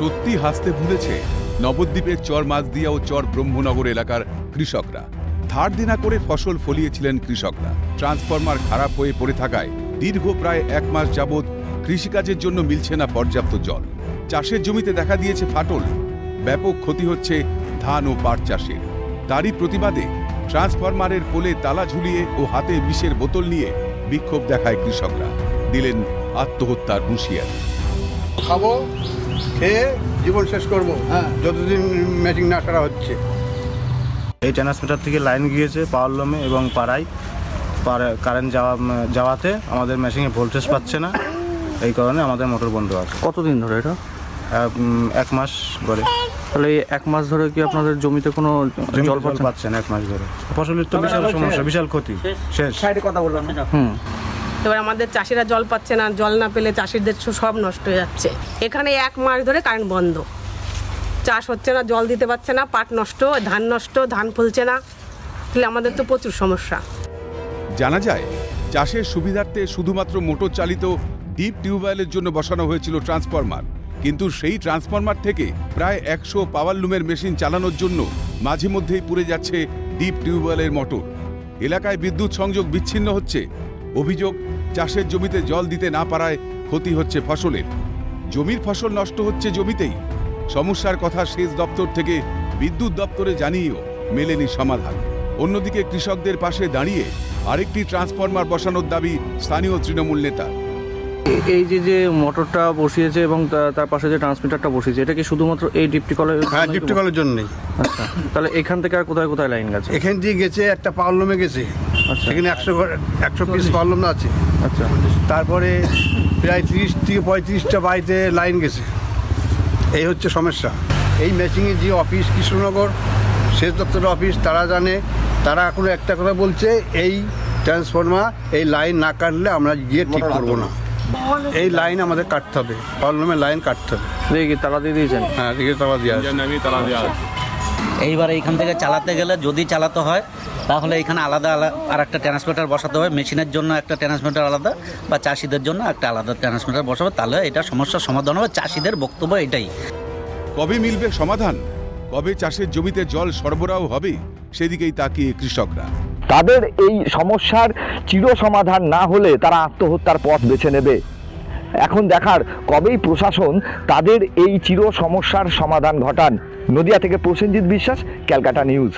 সত্যি হাসতে ভুলেছে নবদ্বীপের চর মাঝদিয়া ও চর ব্রহ্মনগর এলাকার কৃষকরা। ধার দেনা করে ফসল ফলিয়েছিলেন কৃষকরা। ট্রান্সফরমার খারাপ হয়ে পড়ে থাকায় দীর্ঘ প্রায় এক মাস যাবৎ কৃষিকাজের জন্য মিলছে না পর্যাপ্ত জল। চাষের জমিতে দেখা দিয়েছে ফাটল। ব্যাপক ক্ষতি হচ্ছে ধান ও পাট চাষের। তারই প্রতিবাদে ট্রান্সফরমারের পোলে তালা ঝুলিয়ে ও হাতে বিষের বোতল নিয়ে বিক্ষোভ দেখায় কৃষকরা। দিলেন আত্মহত্যার হুঁশিয়ারি। খাব। খেয়ে জীবন শেষ করব। যতদিন ম্যাচিং না করা হচ্ছে। এই ট্রান্সমিটার থেকে লাইন গিয়েছে পাওয়ার লোমে এবং পাড়ায়। কারেন্ট যাওয়া যাওয়াতে আমাদের মেশিনে ভোল্টেজ পাচ্ছে না। এই কারণে আমাদের মোটর বন্ধ আছে। কতদিন ধরে এটা? এক- মাস ধরে। তাহলে এই এক মাস ধরে কি আপনাদের জমিতে কোনো জল পাচ্ছেন পাচ্ছেন এক মাস ধরে। ফসলের তো বিশাল সমস্যা বিশাল ক্ষতি। শেষ। কথা বললাম হুম। এবার আমাদের চাষিরা জল পাচ্ছে না, জল না পেলে চাষিদের সব নষ্ট হয়ে যাচ্ছে। এখানে এক মাস ধরে কারেন্ট বন্ধ। চাষ হচ্ছে না, জল দিতে পারছে না, পাট নষ্ট, ধান নষ্ট, ধান ফলছে না। তাহলে আমাদের তো প্রচুর সমস্যা। জানা যায়, চাষের সুবিধার্থে শুধুমাত্র মোটর চালিত ডিপ টিউবওয়েলের জন্য বসানো হয়েছিল ট্রান্সফরমার কিন্তু সেই ট্রান্সফরমার থেকে প্রায় একশো পাওয়ার লুমের মেশিন চালানোর জন্য মাঝে মধ্যেই পুড়ে যাচ্ছে ডিপ টিউবওয়েলের মোটর এলাকায় বিদ্যুৎ সংযোগ বিচ্ছিন্ন হচ্ছে অভিযোগ, চাষের জমিতে জল দিতে না পারায় ক্ষতি হচ্ছে ফসলের। জমির ফসল নষ্ট হচ্ছে জমিতেই। সমস্যার কথা সেচ দপ্তর থেকে বিদ্যুৎ দপ্তরে জানিয়েও মেলেনি সমাধান। অন্যদিকে কৃষকদের পাশে দাঁড়িয়ে আরেকটি ট্রান্সফরমার বসানোর দাবি স্থানীয় তৃণমূল নেতা। এই যে যে মোটরটা বসিয়েছে এবং তার পাশে যে ট্রান্সমিটারটা বসিয়েছে এটা কি শুধুমাত্র এই ডিপটি কলের হ্যাঁ ডিপটি কলের জন্যই। আচ্ছা তাহলে এখান থেকে আর কোথায় কোথায় লাইন গেছে? এখান দিয়ে গেছে একটা পাওয়ারলুমে গেছে। আচ্ছা। এখানে একশো একশো পিস পাওয়ারলুম আছে। আচ্ছা। তারপরে প্রায় তিরিশ থেকে পঁয়ত্রিশটা বাড়িতে লাইন গেছে। এই হচ্ছে সমস্যা। এই ম্যাচিংয়ে যে অফিস কৃষ্ণনগর সেচ দপ্তরের অফিস তারা জানে। তারা এখন একটা কথা বলছে এই ট্রান্সফর্মার এই লাইন না কাটলে আমরা গিয়ে ঠিক করব না। এই লাইন আমাদের কাটতে হবে। পাওয়ারলুমের লাইন কাটতে হবে। দেখি তালা দিয়ে দিয়েছেন। হ্যাঁ এদিকে তারা দিয়ে আসবে এইবার এইখান থেকে চালাতে গেলে যদি চালাতে হয় তাহলে এখানে আলাদা আর একটা ট্রান্সমিটার বসাতে হবে। মেশিনের জন্য একটা ট্রান্সমিটার আলাদা বা চাষিদের জন্য একটা আলাদা ট্রান্সমিটার বসাবে। তাহলে এটা সমস্যার সমাধান হবে। চাষিদের বক্তব্য এটাই। কবে মিলবে সমাধান? কবে চাষের জমিতে জল সরবরাহ হবে? সেদিকেই তাকিয়ে কৃষকরা। তাদের এই সমস্যার চির সমাধান না হলে তারা আত্মহত্যার পথ বেছে নেবে। এখন দেখার কবেই প্রশাসন তাদের এই চির সমস্যার সমাধান ঘটান। নদিয়া থেকে প্রসেনজিৎ বিশ্বাস, ক্যালকাটা নিউজ।